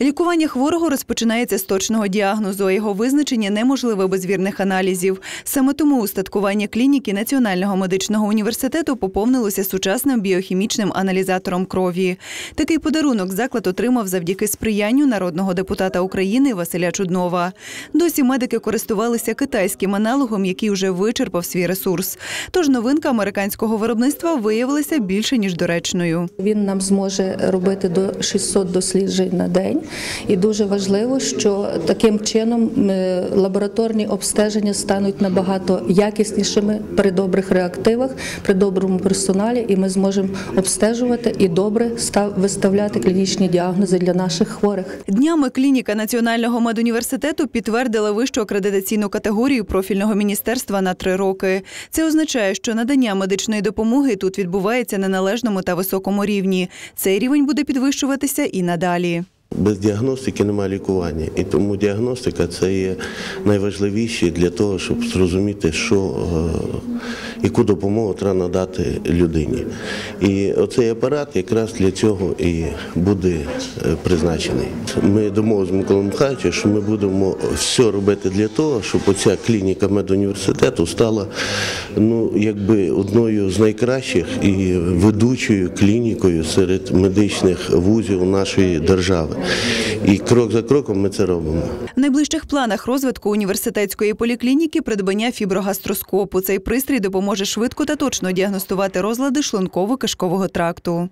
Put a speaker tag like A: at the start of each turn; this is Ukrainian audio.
A: Лікування хворого розпочинається з точного діагнозу. а Його визначення неможливе без вірних аналізів. Саме тому устаткування клініки Національного медичного університету поповнилося сучасним біохімічним аналізатором крові. Такий подарунок заклад отримав завдяки сприянню народного депутата України Василя Чуднова. Досі медики користувалися китайським аналогом, який вже вичерпав свій ресурс. Тож новинка американського виробництва виявилася більше ніж доречною.
B: Він нам зможе робити до 600 досліджень на день, і дуже важливо, що таким чином е, лабораторні обстеження стануть набагато якіснішими при добрих реактивах, при доброму персоналі, і ми зможемо обстежувати і добре став- виставляти клінічні діагнози для наших хворих.
A: Днями клініка Національного медуніверситету підтвердила вищу акредитаційну категорію профільного міністерства на три роки. Це означає, що надання медичної допомоги тут відбувається на належному та високому рівні. Цей рівень буде підвищуватися і надалі.
C: Без діагностики немає лікування, і тому діагностика це є найважливіше для того, щоб зрозуміти, що, е, яку допомогу треба надати людині. І оцей апарат якраз для цього і буде е, призначений. Ми домовилися з Миколою Михайловичем, що ми будемо все робити для того, щоб оця клініка медуніверситету стала ну, якби одною з найкращих і ведучою клінікою серед медичних вузів нашої держави. І крок за кроком ми це робимо.
A: В найближчих планах розвитку університетської поліклініки придбання фіброгастроскопу. Цей пристрій допоможе швидко та точно діагностувати розлади шлунково-кишкового тракту.